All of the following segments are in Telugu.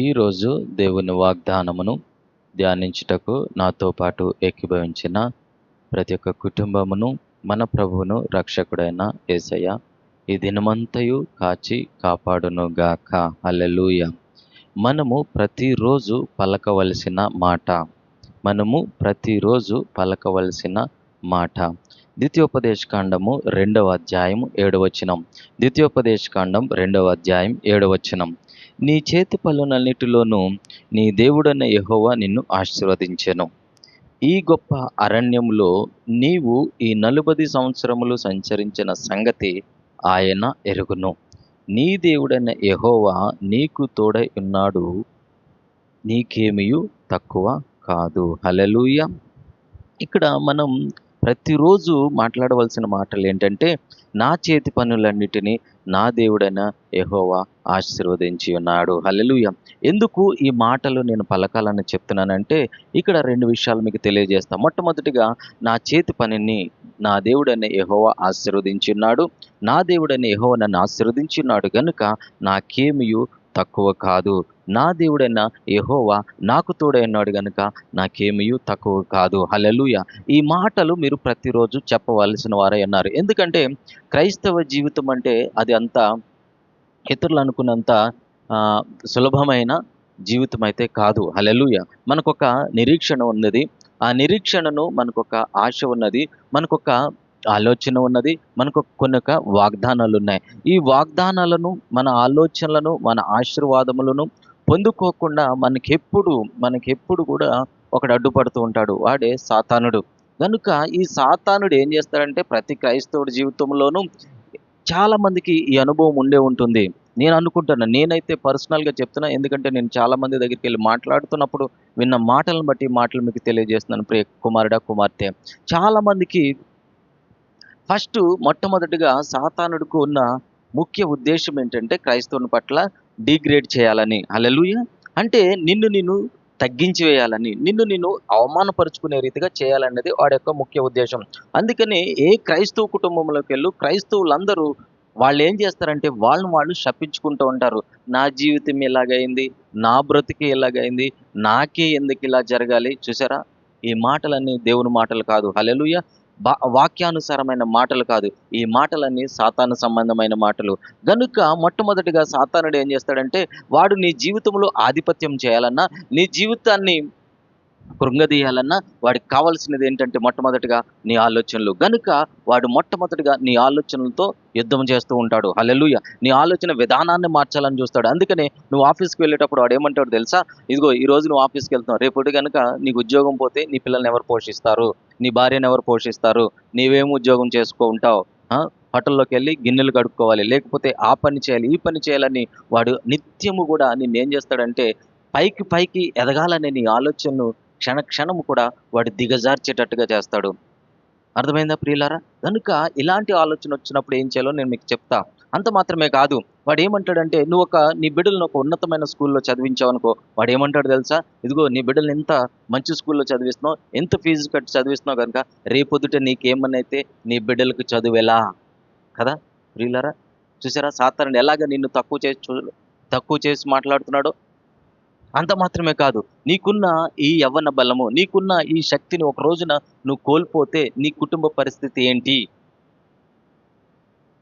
ఈరోజు దేవుని వాగ్దానమును ధ్యానించుటకు నాతో పాటు ఏకీభవించిన ప్రతి ఒక్క కుటుంబమును మన ప్రభువును రక్షకుడైన యేసయ్య ఈ దినమంతయు కాచి కాపాడును గాక హల్లెలూయ. మనము ప్రతిరోజు పలకవలసిన మాట. మనము ప్రతిరోజు పలకవలసిన మాట. ద్వితీయోపదేశకాండము రెండవ అధ్యాయం ఏడవచనం. ద్వితీయోపదేశకాండం రెండవ అధ్యాయం ఏడవచనం. నీ చేతి పనులన్నిటిలోనూ నీ దేవుడైన యహోవా నిన్ను ఆశీర్వదించెను. ఈ గొప్ప అరణ్యంలో నీవు ఈ నలుబది సంవత్సరములు సంచరించిన సంగతి ఆయన ఎరుగును. నీ దేవుడైన యహోవా నీకు తోడై ఉన్నాడు నీకేమియు తక్కువ కాదు. హలలుయ ఇక్కడ మనం ప్రతిరోజు మాట్లాడవలసిన మాటలు ఏంటంటే నా చేతి పనులన్నిటినీ నా దేవుడైన యహోవా ఆశీర్వదించి ఉన్నాడు. హల్లెలుయ. ఎందుకు ఈ మాటలు నేను పలకాలని చెప్తున్నానంటే ఇక్కడ రెండు విషయాలు మీకు తెలియజేస్తాను మొట్టమొదటిగా నా చేతి పనిని నా దేవుడైన యహోవా ఆశీర్వదించి ఉన్నాడు. నా దేవుడైన యహోవ నన్ను ఆశీర్వదించి ఉన్నాడు. కనుక నాకేమియు తక్కువ కాదు. నా దేవుడైన యహోవా నాకు తోడై ఉన్నాడు గనుక నాకేమీ తక్కువ కాదు. హల్లెలూయ. ఈ మాటలు మీరు ప్రతిరోజు చెప్పవలసిన వారై అన్నారు ఎందుకంటే క్రైస్తవ జీవితం అంటే అది అంత ఇతరులు అనుకున్నంత సులభమైన జీవితం అయితే కాదు. హలెలుయ మనకొక నిరీక్షణ ఉన్నది. ఆ నిరీక్షణను మనకొక ఆశ ఉన్నది. మనకొక ఆలోచన ఉన్నది. మనకు కొన్ని ఒక వాగ్దానాలు ఉన్నాయి ఈ వాగ్దానాలను మన ఆలోచనలను మన ఆశీర్వాదములను పొందుకోకుండా మనకెప్పుడు మనకెప్పుడు కూడా ఒకడు అడ్డుపడుతూ ఉంటాడు. వాడే సాతానుడు. కనుక ఈ సాతానుడు ఏం చేస్తాడంటే ప్రతి క్రైస్తవుడి జీవితంలోనూ చాలా మందికి ఈ అనుభవం ఉండే ఉంటుంది. నేను అనుకుంటున్నా నేనైతే పర్సనల్గా చెప్తున్నా ఎందుకంటే నేను చాలా మంది దగ్గరికి వెళ్ళి మాట్లాడుతున్నప్పుడు విన్న మాటలను బట్టి మాటలు మీకు తెలియజేస్తున్నాను ప్రియ కుమారుడా కుమార్తె. చాలా మందికి ఫస్ట్ మొట్టమొదటిగా సాతానుడికి ఉన్న ముఖ్య ఉద్దేశం ఏంటంటే క్రైస్తవుని పట్ల డిగ్రేడ్ చేయాలని. అలెలుయ అంటే నిన్ను నిన్ను తగ్గించి వేయాలని. నిన్ను నిన్ను అవమానపరుచుకునే రీతిగా చేయాలనేది వాడి యొక్క ముఖ్య ఉద్దేశం. అందుకని ఏ క్రైస్తవ కుటుంబంలోకి వెళ్ళు క్రైస్తవులందరూ వాళ్ళు ఏం చేస్తారంటే వాళ్ళని వాళ్ళు శపించుకుంటూ ఉంటారు. నా జీవితం ఇలాగైంది నా బ్రతికి ఇలాగైంది నాకే ఎందుకు ఇలా జరగాలి? చూసారా? ఈ మాటలన్నీ దేవుని మాటలు కాదు. హలెలుయ వాక్యానుసారమైన మాటలు కాదు. ఈ మాటలన్నీ సాతాను సంబంధమైన మాటలు. గనుక మొట్టమొదటిగా సాతానుడు ఏం చేస్తాడంటే వాడు నీ జీవితంలో ఆధిపత్యం చేయాలన్నా నీ జీవితాన్ని కృంగదీయాలన్నా వాడికి కావాల్సినది ఏంటంటే మొట్టమొదటిగా నీ ఆలోచనలు. గనుక వాడు మొట్టమొదటిగా నీ ఆలోచనలతో యుద్ధం చేస్తూ ఉంటాడు. హల్లెలూయ. నీ ఆలోచన విధానాన్ని మార్చాలని చూస్తాడు. అందుకనే నువ్వు ఆఫీస్కి వెళ్ళేటప్పుడు వాడు ఏమంటాడు తెలుసా? ఇదిగో ఈ రోజు నువ్వు ఆఫీస్కి వెళ్తున్నావు. రేపటి కనుక నీకు ఉద్యోగం పోతే నీ పిల్లల్ని ఎవరు పోషిస్తారు? నీ భార్యను ఎవరు పోషిస్తారు? నీవేం ఉద్యోగం చేసుకో ఉంటావు? హోటల్లోకి వెళ్ళి గిన్నెలు కడుక్కోవాలి. లేకపోతే ఆ పని చేయాలి ఈ పని చేయాలని వాడు నిత్యము కూడా నిన్నేం చేస్తాడంటే పైకి పైకి ఎదగాలనే నీ ఆలోచనను క్షణ క్షణము కూడా వాడు దిగజార్చేటట్టుగా చేస్తాడు. అర్థమైందా ప్రియులారా? కనుక ఇలాంటి ఆలోచన వచ్చినప్పుడు ఏం చేయాలో నేను మీకు చెప్తా. అంత మాత్రమే కాదు వాడు ఏమంటాడంటే నువ్వు ఒక నీ బిడ్డలను ఒక ఉన్నతమైన స్కూల్లో చదివించావు అనుకో వాడు ఏమంటాడు తెలుసా? ఇదిగో నీ బిడ్డలు ఎంత మంచి స్కూల్లో చదివిస్తున్నావు ఎంత ఫీజు కట్టి చదివిస్తున్నావు కనుక రేపొద్దుట నీకేమనైతే నీ బిడ్డలకు చదువెలా? కదా ప్రియులారా? చూసారా? సాతానుడు ఎలాగ నిన్ను తక్కువ చేసి తక్కువ చేసి మాట్లాడుతున్నాడో అంత మాత్రమే కాదు. నీకున్న ఈ యవ్వన బలము నీకున్న ఈ శక్తిని ఒక రోజున నువ్వు కోల్పోతే నీ కుటుంబ పరిస్థితి ఏంటి?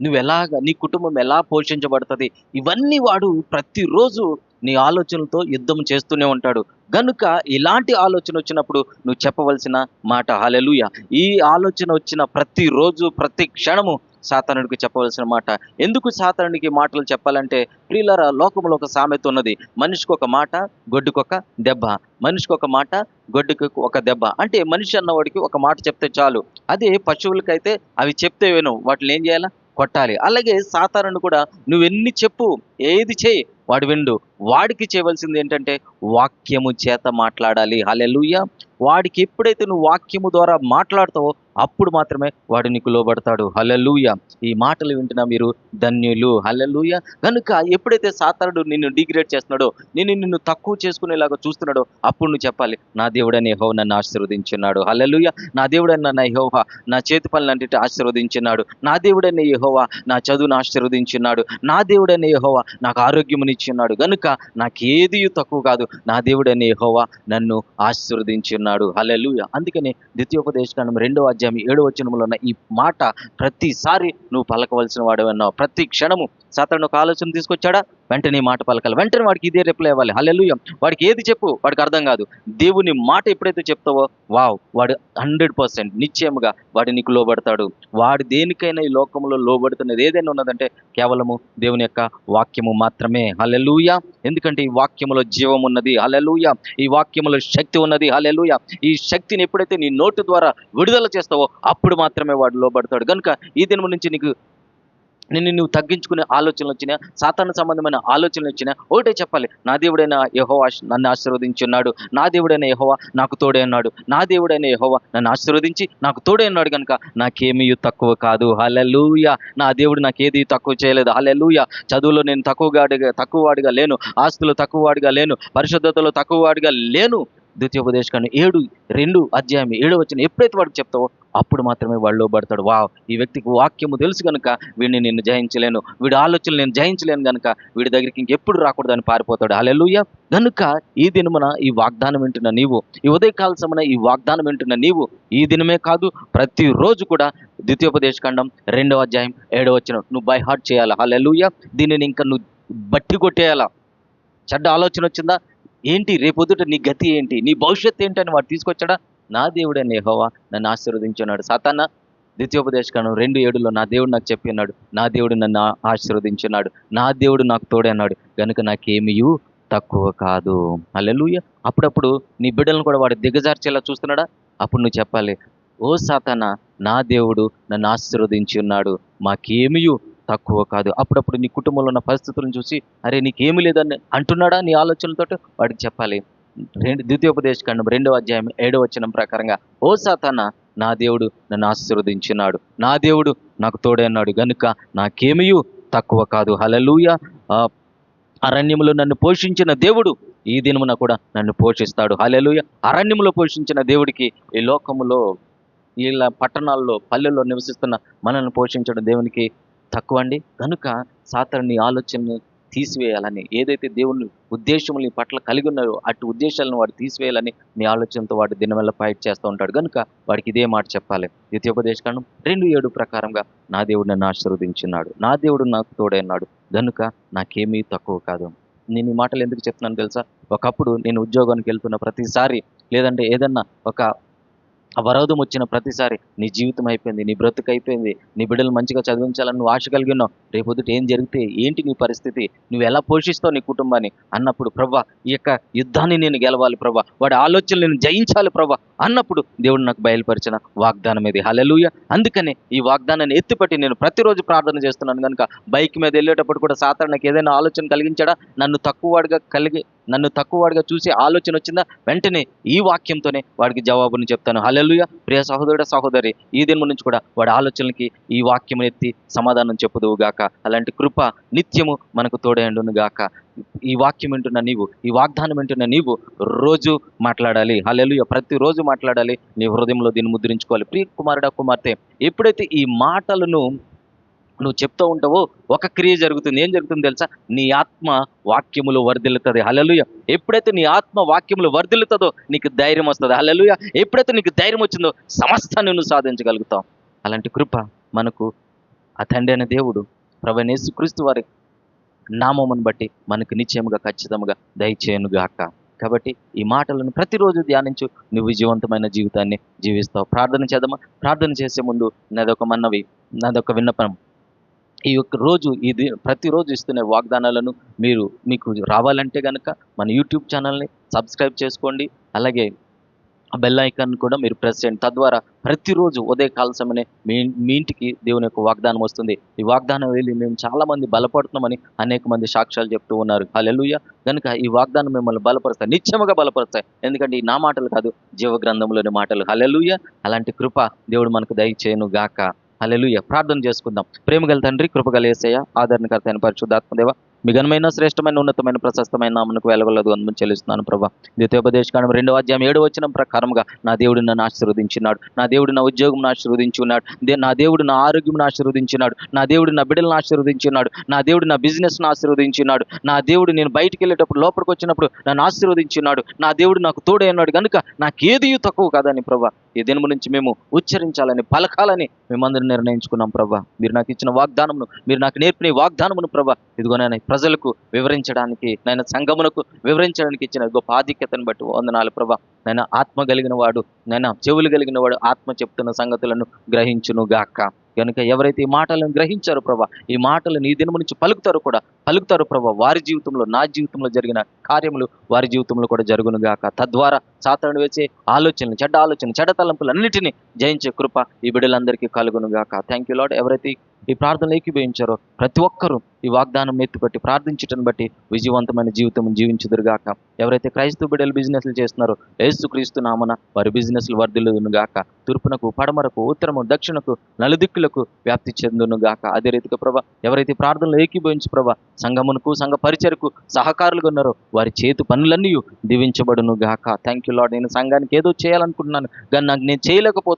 నువ్వు ఎలాగ నీ కుటుంబం ఎలా పోషించబడుతుంది? ఇవన్నీ వాడు ప్రతిరోజు నీ ఆలోచనలతో యుద్ధం చేస్తూనే ఉంటాడు. గనుక ఇలాంటి ఆలోచన వచ్చినప్పుడు నువ్వు చెప్పవలసిన మాట హాలెలుయ ఈ ఆలోచన వచ్చిన ప్రతిరోజు ప్రతి క్షణము సాతానుడికి చెప్పవలసిన మాట. ఎందుకు సాతానుడికి మాటలు చెప్పాలంటే ప్రియులర లోకంలో ఒక సామెత ఉన్నది. మనిషికి ఒక మాట గొడ్డుకొక దెబ్బ. మనిషికి ఒక మాట గొడ్డుకి ఒక దెబ్బ. అంటే మనిషి అన్నవాడికి ఒక మాట చెప్తే చాలు. అదే పశువులకైతే అవి చెప్తే విను. వాటిని ఏం చేయాలా? కొట్టాలి. అలాగే సాతానుడు కూడా నువ్వెన్ని చెప్పు ఏది చేయి వాడు విండు. వాడికి చేయవలసింది ఏంటంటే వాక్యము చేత మాట్లాడాలి. హలెలుయ్య వాడికి ఎప్పుడైతే నువ్వు వాక్యము ద్వారా మాట్లాడతావో అప్పుడు మాత్రమే వాడు నీకు లోబడతాడు. హలెలుయ ఈ మాటలు వింటున్నా మీరు ధన్యులు. హలెలుయ కనుక ఎప్పుడైతే సాతానుడు నిన్ను డిగ్రేడ్ చేస్తున్నాడో నిన్ను నిన్ను తక్కువ చేసుకునేలాగా చూస్తున్నాడో అప్పుడు నువ్వు చెప్పాలి నా దేవుడని యహోవ నన్ను ఆశీర్వదించున్నాడు. హల్లెలూయ. నా దేవుడని నా యహోవ నా చేతి పనులంటే ఆశీర్వదించున్నాడు. నా దేవుడని యహోవ నా చదువును ఆశీర్వదించున్నాడు. నా దేవుడని యహోవ నాకు ఆరోగ్యముని ఇచ్చున్నాడు గనుక నాకేది తక్కువ కాదు. నా దేవుడని హోవా నన్ను ఆశీర్వదించి ఉన్నాడు అందుకనే అందుకని ద్వితీయోపదేశకాండం రెండో అధ్యాయం ఏడో వచనంలో ఉన్న ఈ మాట ప్రతిసారి నువ్వు పలకవలసిన వాడవన్నావు. ప్రతి క్షణము. సాతాను ఒక ఆలోచన తీసుకొచ్చాడా? వెంటనే మాట పలకాలి. వెంటనే వాడికి ఇదే రిప్లై ఇవ్వాలి. హల్లెలూయా వాడికి ఏది చెప్పు? వాడికి అర్థం కాదు. దేవుని మాట ఎప్పుడైతే చెప్తావో వావ్ వాడు హండ్రెడ్ పర్సెంట్ నిశ్చయముగా వాడు నీకు లోబడతాడు. వాడు దేనికైనా ఈ లోకంలో లోబడుతున్నది ఏదైనా ఉన్నదంటే కేవలము దేవుని యొక్క వాక్యము మాత్రమే. హలెలుయ ఎందుకంటే ఈ వాక్యములో జీవం ఉన్నది. హలెలుయ ఈ వాక్యములో శక్తి ఉన్నది. హలెలుయ ఈ శక్తిని ఎప్పుడైతే నీ నోటు ద్వారా విడుదల చేస్తావో అప్పుడు మాత్రమే వాడు లోబడతాడు. కనుక ఈ దినం నుంచి నీకు నిన్ను నువ్వు తగ్గించుకునే ఆలోచనలు వచ్చినా సాతాను సంబంధమైన ఆలోచనలు వచ్చినా ఒకటే చెప్పాలి. నా దేవుడైన యహోవా నన్ను ఆశీర్వదించున్నాడు. నా దేవుడైన యహోవా నాకు తోడే ఉన్నాడు. నా దేవుడైన యహోవా నన్ను ఆశీర్వదించి నాకు తోడే ఉన్నాడు కనుక నాకేమీ తక్కువ కాదు. హలెలూయ నా దేవుడు నాకేది తక్కువ చేయలేదు. హలెలూయ చదువులో నేను తక్కువగా తక్కువ వాడిగా లేను. ఆస్తులు తక్కువ వాడిగా లేను. పరిశుద్ధతలో తక్కువ వాడిగా లేను. ద్వితీయోపదేశకాన్ని ఏడు రెండు అధ్యాయం ఏడు వచ్చిన ఎప్పుడైతే వాడికి చెప్తావో అప్పుడు మాత్రమే వాడు లోబడతాడు. వా ఈ వ్యక్తికి వాక్యము తెలుసు కనుక వీడిని నేను జయించలేను వీడి ఆలోచనలు నేను జయించలేను కనుక వీడి దగ్గరికి ఇంకెప్పుడు రాకూడదని పారిపోతాడు. అలెలుయ కనుక ఈ దినమున ఈ వాగ్దానం వింటున్న నీవు ఈ ఉదయకాల సమన ఈ వాగ్దానం వింటున్న నీవు ఈ దినమే కాదు ప్రతిరోజు కూడా ద్వితీయోపదేశకాండం రెండవ అధ్యాయం ఏడవ వచ్చిన నువ్వు బై హార్ట్ చేయాలా? హలెలుయ దీనిని ఇంకా నువ్వు బట్టి కొట్టేయాలా? చెడ్డ ఆలోచన వచ్చిందా? ఏంటి? రేపొద్దుట నీ గతి ఏంటి? నీ భవిష్యత్తు ఏంటి అని వాడు తీసుకొచ్చాడా? నా దేవుడని యెహోవా నన్ను ఆశీర్వదించున్నాడు సాతాన ద్వితీయోపదేశకాండం రెండు ఏడులో నా దేవుడు నాకు చెప్పి ఉన్నాడు. నా దేవుడు నన్ను ఆశీర్వదించున్నాడు నా దేవుడు నాకు తోడన్నాడు కనుక గనుక నాకేమియు తక్కువ కాదు. అల్లెలుయ అప్పుడప్పుడు నీ బిడ్డలను కూడా వాడు దిగజార్చేలా చూస్తున్నాడా? అప్పుడు నువ్వు చెప్పాలి ఓ సాతాన నా దేవుడు నన్ను ఆశీర్వదించి ఉన్నాడు. మాకేమియు తక్కువ కాదు. అప్పుడప్పుడు నీ కుటుంబంలో ఉన్న పరిస్థితులను చూసి అరే నీకేమీ లేదని అంటున్నాడా నీ ఆలోచనలతో వాడికి చెప్పాలి. రెండు ద్వితీయోపదేశకాండం రెండవ అధ్యాయం ఏడవ వచనం ప్రకారంగా ఓ సాతాన నా దేవుడు నన్ను ఆశీర్వదించినాడు. నా దేవుడు నాకు తోడన్నాడు గనుక నాకేమియు తక్కువ కాదు. హలలుయ అరణ్యములో నన్ను పోషించిన దేవుడు ఈ దినమున కూడా నన్ను పోషిస్తాడు. హలలుయ అరణ్యములో పోషించిన దేవుడికి ఈ లోకములో వీళ్ళ పట్టణాల్లో పల్లెల్లో నివసిస్తున్న మనల్ని పోషించడం దేవునికి తక్కువ అండి కనుక సాతాన్ని ఆలోచనని తీసివేయాలని ఏదైతే దేవుని ఉద్దేశములు నీ పట్ల కలిగి ఉన్నారో అటు ఉద్దేశాలను వాడు తీసివేయాలని నీ ఆలోచనతో వాడు దినవల్ల ఫైట్ చేస్తూ ఉంటాడు. కనుక వాడికి ఇదే మాట చెప్పాలి. ద్వితీయోపదేశకాండం రెండు ఏడు ప్రకారంగా నా దేవుడు నన్ను ఆశీర్వదించున్నాడు నా దేవుడు నాకు తోడైనాడు. గనుక నాకేమీ తక్కువ కాదు. నేను ఈ మాటలు ఎందుకు చెప్తున్నాను తెలుసా? ఒకప్పుడు నేను ఉద్యోగానికి వెళ్తున్న ప్రతిసారి లేదంటే ఏదన్నా ఒక అవరోధం వచ్చిన ప్రతిసారి నీ జీవితం అయిపోయింది నీ బ్రతుకు అయిపోయింది నీ బిడ్డలు మంచిగా చదివించాలని నువ్వు ఆశ కలిగి ఉన్నావు. రేపొద్దుట ఏం జరిగితే ఏంటి నీ పరిస్థితి నువ్వు ఎలా పోషిస్తావు నీ కుటుంబాన్ని అన్నప్పుడు ప్రభా ఈ యొక్క యుద్ధాన్ని నేను గెలవాలి ప్రభా వాడి ఆలోచనలు నేను జయించాలి ప్రభా అన్నప్పుడు దేవుడు నాకు బయలుపరిచిన వాగ్దానం ఇది. హలలుయ అందుకనే ఈ వాగ్దానాన్ని ఎత్తిపట్టి నేను ప్రతిరోజు ప్రార్థన చేస్తున్నాను కనుక బైక్ మీద వెళ్ళేటప్పుడు కూడా సాధారణ నాకు ఏదైనా ఆలోచన కలిగించాడా? నన్ను తక్కువ వాడిగా కలిగి నన్ను తక్కువవాడిగా చూసి ఆలోచన వచ్చిందా? వెంటనే ఈ వాక్యంతోనే వాడికి జవాబుని చెప్తాను. హలెలుయ ప్రియ సహోదరుడ సహోదరి ఈ దినం నుంచి కూడా వాడి ఆలోచనలకి ఈ వాక్యం ఎత్తి సమాధానం చెప్పుదువు గాక. అలాంటి కృప నిత్యము మనకు తోడేండును గాక. ఈ వాక్యం వింటున్న నీవు ఈ వాగ్దానం వింటున్న నీవు రోజు మాట్లాడాలి. హలెలుయ ప్రతిరోజు మాట్లాడాలి. నీ హృదయంలో దీన్ని ముద్రించుకోవాలి. ప్రియ కుమారుడా కుమార్తె ఎప్పుడైతే ఈ మాటలను నువ్వు చెప్తూ ఉంటావు ఒక క్రియ జరుగుతుంది. ఏం జరుగుతుంది తెలుసా? నీ ఆత్మ వాక్యములు వర్ధిల్లుతుంది. హలలుయ ఎప్పుడైతే నీ ఆత్మ వాక్యములు వర్ధిల్లుతుందో నీకు ధైర్యం వస్తుంది. హలలుయ ఎప్పుడైతే నీకు ధైర్యం వచ్చిందో సమస్తాన్ని నువ్వు సాధించగలుగుతావు అలాంటి కృప మనకు ఆ తండ్రి అయిన దేవుడు ప్రవణేశు క్రీస్తు వారి నామమును బట్టి మనకు నిశ్చయముగా ఖచ్చితంగా దయచేయనుగాక. కాబట్టి ఈ మాటలను ప్రతిరోజు ధ్యానించు. నువ్వు విజయవంతమైన జీవితాన్ని జీవిస్తావు. ప్రార్థన చేద్దామా? ప్రార్థన చేసే ముందు నాదొక మన్నవి నాదొక విన్నపం. ఈ యొక్క రోజు ఇది ప్రతిరోజు ఇస్తున్న వాగ్దానాలను మీరు మీకు రావాలంటే కనుక మన యూట్యూబ్ ఛానల్ని సబ్స్క్రైబ్ చేసుకోండి. అలాగే బెల్ ఐకాన్ కూడా మీరు ప్రెస్ చేయండి. తద్వారా ప్రతిరోజు ఉదయకాల సమయమే మీ మీ ఇంటికి దేవుని యొక్క వాగ్దానం వస్తుంది. ఈ వాగ్దానం వెళ్ళి మేము చాలా మంది బలపడుతున్నామని అనేక మంది సాక్ష్యాలు చెప్తూ ఉన్నారు. హల్లెలూయా! కనుక ఈ వాగ్దానం మిమ్మల్ని బలపరుస్తాయి. నిత్యముగా బలపరుస్తాయి. ఎందుకంటే ఈ నా మాటలు కాదు జీవగ్రంథంలోని మాటలు. హల్లెలూయా! అలాంటి కృప దేవుడు మనకు దయచేయను గాక అలెలుయ ప్రార్థన చేసుకుందాం. ప్రేమగల తండ్రి కృపగల ఏసయ్య ఆదరణకర్త అయిన పరిశుద్ధాత్మదేవ మీ ఘనమైన శ్రేష్టమైన ఉన్నతమైన ప్రశస్తమైన నామనకు వెలగలదు అని చెల్లిస్తున్నాను ప్రభా. ద్వితీయోపదేశకాండం రెండవ అధ్యాయం ఏడు వచ్చిన ప్రకారంగా నా దేవుడు నన్ను ఆశీర్వదించినాడు. నా దేవుడు నా ఉద్యోగం ఆశీర్వదించున్నాడు నా దేవుడు నా ఆరోగ్యం ఆశీర్వదించినాడు. నా దేవుడు నా బిడ్డలను ఆశీర్వదించినాడు. నా దేవుడు నా బిజినెస్ను ఆశీర్వదించినాడు. నా దేవుడు నేను బయటికి వెళ్ళేటప్పుడు లోపలికి వచ్చినప్పుడు నన్ను ఆశీర్వదించినాడు. నా దేవుడు నాకు తోడైనాడు కనుక నాకేది తక్కువ కాదని ప్రభా ఈ దినము నుంచి మేము ఉచ్చరించాలని పలకాలని మేమందరం నిర్ణయించుకున్నాం ప్రభా. మీరు నాకు ఇచ్చిన వాగ్దానమును మీరు నాకు నేర్పిన వాగ్దానమును ప్రభా ఇదిగో నేను ప్రజలకు వివరించడానికి నేను సంగమునకు వివరించడానికి ఇచ్చిన గొప్ప ఆధిక్యతను బట్టి వందనాలు ప్రభా. నేను ఆత్మ కలిగిన వాడు నేను చెవులు కలిగిన వాడు ఆత్మ చెప్తున్న సంగతులను గ్రహించును గాక కనుక ఎవరైతే ఈ మాటలను గ్రహించారో ప్రభా ఈ మాటలను ఈ దినము నుంచి పలుకుతారో కూడా పలుకుతారు ప్రభా వారి జీవితంలో నా జీవితంలో జరిగిన కార్యములు వారి జీవితంలో కూడా జరుగును గాక. తద్వారా సాతాను వేసే ఆలోచనలు చెడ్డ ఆలోచన చెడ్డ తలంపులు అన్నిటినీ జయించే కృప ఈ బిడ్డలందరికీ కలుగును గాక థ్యాంక్ యూ లాడ్ ఎవరైతే ఈ ప్రార్థనలు ఏకీభవించారో ప్రతి ఒక్కరూ ఈ వాగ్దానం ఎత్తుపట్టి ప్రార్థించటం బట్టి విజయవంతమైన జీవితం జీవించుదురుగాక. ఎవరైతే క్రైస్తవ బిడ్డలు బిజినెస్లు చేస్తున్నారో యేసుక్రీస్తు నామన వారి బిజినెస్లు వర్ధిల్లును గాక తూర్పునకు పడమరకు ఉత్తరము దక్షిణకు నలుదిక్కులకు వ్యాప్తి చెందును గాక అదే రీతిగా ప్రభా ఎవరైతే ప్రార్థనలు ఏకీభవించి ప్రభా సంఘమునకు సంఘ పరిచయకు సహకారులుగా ఉన్నారో వారి చేతి పనులన్నీ దీవించబడును గాక థ్యాంక్ యూ లాడ్ నేను సంఘానికి ఏదో చేయాలనుకుంటున్నాను కానీ నాకు నేను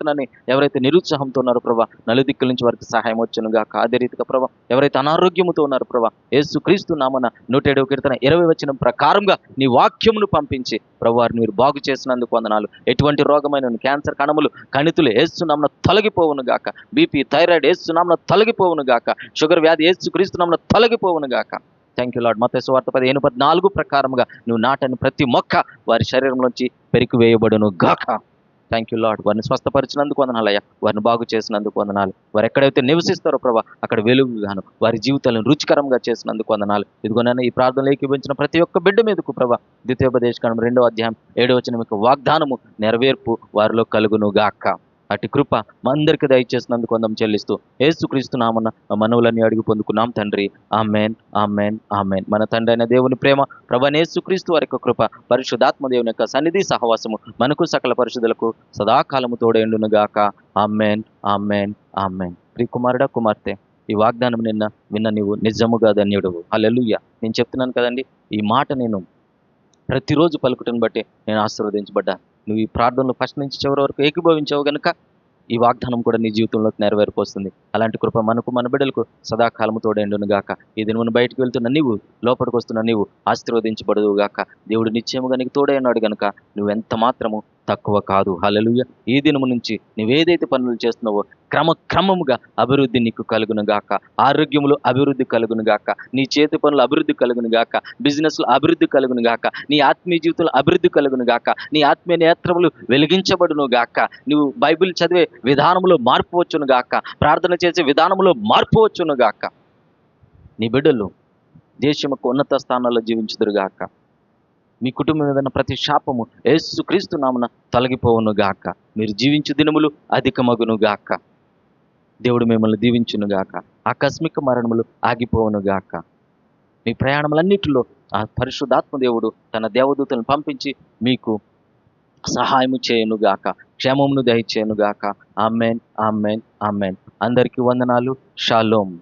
చేయలేకపోతున్నానని ఎవరైతే నిరుత్సాహంతో ఉన్నారో ప్రభా నలుదిక్కుల నుంచి వారికి సహాయం వచ్చును గాక అదే రీతిగా ప్రభా ఎవరైతే అనారోగ్యముతో ఉన్నారు ప్రభా ఏసు క్రీస్తు నామన నూట ఏడవ కీర్తన ఇరవై వచ్చిన ప్రకారంగా నీ వాక్యమును పంపించి ప్రభు మీరు బాగు చేసినందుకు వందనాలు. ఎటువంటి రోగమైన క్యాన్సర్ కణములు కణితులు ఏస్తున్నామన తొలగిపోవును గాక బీపీ థైరాయిడ్ ఏస్తున్నామన తొలగిపోవును గాక షుగర్ వ్యాధి ఏసు క్రీస్తునామున తొలగిపోవును గాక థ్యాంక్ యూ లాడ్ మత సువార్త పదిహేను పద్నాలుగు ప్రకారముగా నువ్వు నాటని ప్రతి మొక్క వారి శరీరంలోంచి పెరికి వేయబడును గాక థ్యాంక్ యూ లాడ్ వారిని స్వస్థపరిచినందుకు వందనాలయ్యా వారిని బాగు చేసినందుకు వందనాలు. వారు ఎక్కడైతే నివసిస్తారో ప్రభా అక్కడ వెలుగుగాను వారి జీవితాలను రుచికరంగా చేసినందుకు వందనాలు. ఇదిగోనైనా ఈ ప్రార్థనలు ఏకీభించిన ప్రతి ఒక్క బిడ్డ మీదకు ప్రభా ద్వితీయోపదేశకాండం రెండో అధ్యాయం ఏడో వచ్చిన మీకు వాగ్దానము నెరవేర్పు వారిలో కలుగును గాక అటు కృప మా అందరికి దయచేసినందుకు వందం చెల్లిస్తూ ఏసుక్రీస్తు నామన మనవులన్నీ అడిగి పొందుకున్నాం తండ్రి. Amen amen amen. మన తండ్రి అయిన దేవుని ప్రేమ ప్రభనేసుక్రీస్తు వారి యొక్క కృప పరిశుధాత్మ దేవుని యొక్క సన్నిధి సహవాసము మనకు సకల పరిశుద్ధులకు సదాకాలము తోడేండును గాక ఆమెన్ ఆమెన్ ఆమెన్. ప్రియ కుమారుడా కుమార్తె ఈ వాగ్దానం నిన్న విన్న నీవు నిజముగా ధన్యుడు హల్లెలూయా. నేను చెప్తున్నాను కదండి ఈ మాట నేను ప్రతిరోజు పలుకుటను బట్టి నేను ఆశీర్వదించబడ్డాను. నువ్వు ఈ ప్రార్థనలు ఫస్ట్ నుంచి చివరి వరకు ఏకీభవించావు గనుక ఈ వాగ్దానం కూడా నీ జీవితంలోకి నెరవేరిపోతుంది అలాంటి కృప మనకు మన బిడ్డలకు సదాకాలము తోడేండును గాక. ఈ దినమును బయటకు వెళ్తున్న నీవు లోపలికి వస్తున్న నీవు ఆశీర్వదించబడదు గాక. దేవుడు నిశ్చయముగా నీకు తోడైనాడు గనుక నువ్వెంత మాత్రము తక్కువ కాదు. హలలుయ ఈ దినము నుంచి నువ్వేదైతే పనులు చేస్తున్నావో క్రమక్రమముగా అభివృద్ధి నీకు కలుగును గాక. ఆరోగ్యములు అభివృద్ధి కలుగును గాక. నీ చేతి పనులు అభివృద్ధి కలుగును గాక. బిజినెస్లు అభివృద్ధి కలుగును గాక. నీ ఆత్మీయ జీవితంలో అభివృద్ధి కలుగును గాక. నీ ఆత్మీయ నేత్రములు వెలిగించబడును గాక. నువ్వు బైబిల్ చదివే విధానములో మార్పు వచ్చును గాక. ప్రార్థన చేసే విధానములో మార్పు వచ్చును గాక. నీ బిడ్డలు దేశముకు ఉన్నత స్థానాల్లో జీవించుదురుగాక మీ కుటుంబం మీద ప్రతి శాపము యేసు క్రీస్తు నామన తొలగిపోవును గాక. మీరు జీవించు దినములు అధికమగును గాక. దేవుడు మిమ్మల్ని దీవించును గాక. ఆకస్మిక మరణములు ఆగిపోవును గాక. మీ ప్రయాణములన్నిటిలో ఆ పరిశుద్ధాత్మ దేవుడు తన దేవదూతలను పంపించి మీకు సహాయము చేయను గాక. క్షేమమును దయచేయను గాక. Amen amen amen. అందరికీ వందనాలు. షాలోమ్